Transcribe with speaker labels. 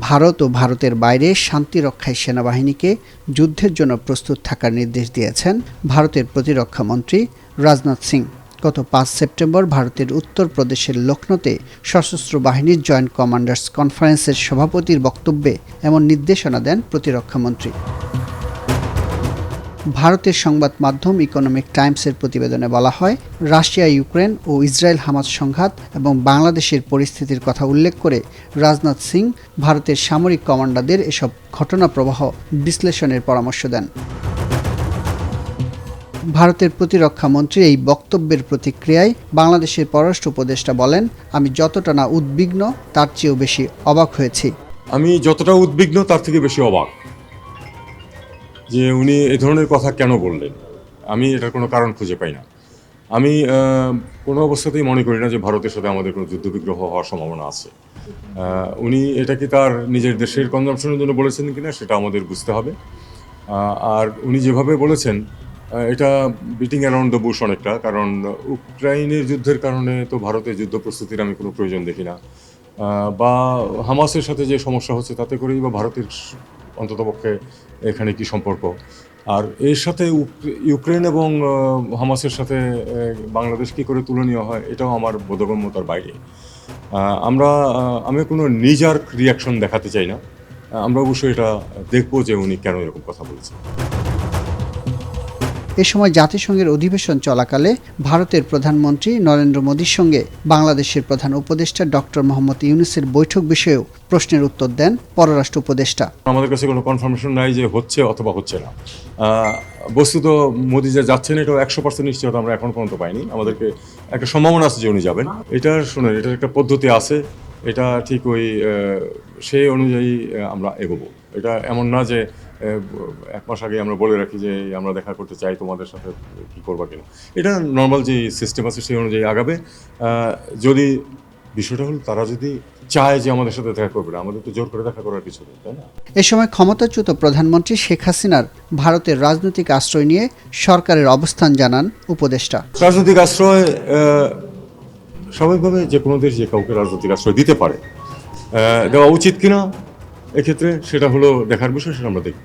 Speaker 1: ভারত ও ভারতের বাইরে শান্তি রক্ষায় সেনাবাহিনীকে যুদ্ধের জন্য প্রস্তুত থাকার নির্দেশ দিয়েছেন ভারতের প্রতিরক্ষা মন্ত্রী রাজনাথ সিং। গত পাঁচ সেপ্টেম্বর ভারতের উত্তর প্রদেশের লখনৌতে সশস্ত্র বাহিনীর জয়েন্ট কমান্ডার্স কনফারেন্সের সভাপতির বক্তব্যে এমন নির্দেশনা দেন প্রতিরক্ষামন্ত্রী ভারতের সংবাদ মাধ্যম ইকোনমিক টাইমসের প্রতিবেদনে বলা হয়, রাশিয়া, ইউক্রেন ও ইসরায়েল হামাজ সংঘাত এবং বাংলাদেশের পরিস্থিতির কথা উল্লেখ করে রাজনাথ সিং ভারতের সামরিক কমান্ডারদের এসব ঘটনা প্রবাহ বিশ্লেষণের পরামর্শ দেন। ভারতের প্রতিরক্ষা মন্ত্রী এই বক্তব্যের প্রতিক্রিয়ায় বাংলাদেশের পররাষ্ট্র উপদেষ্টা বলেন, আমি যতটা না উদ্বিগ্ন, তার চেয়েও বেশি অবাক হয়েছি।
Speaker 2: আমি যতটা উদ্বিগ্ন, তার থেকে বেশি অবাক। যে উনি এ ধরনের কথা কেন বললেন? আমি এটার কোনো কারণ খুঁজে পাই না। আমি কোনো অবস্থাতেই মনে করি না যে ভারতের সাথে আমাদের কোনো যুদ্ধবিগ্রহ হওয়ার সম্ভাবনা আছে। উনি এটা কি তার নিজের দেশের কনজামশনের জন্য বলেছেন কিনা সেটা আমাদের বুঝতে হবে। আর উনি যেভাবে বলেছেন এটা বিটিং অ্যারাউন্ড দ্য বুশ অনেকটা, কারণ উক্রাইনের যুদ্ধের কারণে তো ভারতের যুদ্ধ প্রস্তুতির আমি কোনো প্রয়োজন দেখি না। বা হামাসের সাথে যে সমস্যা হচ্ছে তাতে করেই বা ভারতের অন্ততপক্ষে এখানে কি সম্পর্ক? আর এর সাথে উক- ইউক্রেন এবং হামাসের সাথে বাংলাদেশ কি করে তুলনীয় হয়, এটাও আমার বোধগম্যতার বাইরে। আমরা আমি কোনো নিজার রিয়াকশন দেখাতে চাই না। আমরা অবশ্যই এটা দেখব যে উনি কেন এরকম কথা বলেছেন।
Speaker 1: এ সময় জাতিসংঘের অধিবেশন চলাকালে ভারতের প্রধানমন্ত্রী নরেন্দ্র মোদীর সঙ্গে বাংলাদেশের প্রধান উপদেষ্টা ডক্টর মোহাম্মদ ইউনুসের বৈঠক বিষয়েও প্রশ্নের উত্তর দেন পররাষ্ট্র উপদেষ্টা।
Speaker 2: আমাদের কাছে কোনো কনফার্মেশন নাই যে হচ্ছে অথবা হচ্ছে না। বস্তুত মোদি যে যাচ্ছেন, এটাও একশো পার্সেন্ট নিশ্চয়তা আমরা এখন পর্যন্ত পাইনি। আমাদেরকে একটা সম্ভাবনা আছে যে উনি যাবেন। এটা শুনে এটার একটা পদ্ধতি আছে। এটা ঠিক ওই সেই অনুযায়ী আমরা এগোবো। এটা এমন না যে এক মাস আগে আমরা বলে রাখি যে আমরা দেখা করতে চাই তোমাদের সাথে কি করবা কিনা। এটা নর্মাল যে সিস্টেম আছে সেই অনুযায়ী আগাবে। যদি বিষয়টা হলো তারা যদি চায় যে আমাদের সাথে দেখা করবে না আমাদের তো জোর করে দেখা করার কিছু নেই তাই না?
Speaker 1: এ সময় ক্ষমতাচ্যুত প্রধানমন্ত্রী শেখ হাসিনার ভারতের রাজনৈতিক আশ্রয় নিয়ে সরকারের অবস্থান জানান উপদেষ্টা।
Speaker 2: রাজনৈতিক আশ্রয় স্বাভাবিকভাবে যে কোনো দেশ যে কাউকে রাজনৈতিক আশ্রয় দিতে পারে দেওয়া উচিত কিনা, এক্ষেত্রে সেটা হলো দেখার বিষয়, সেটা আমরা দেখব।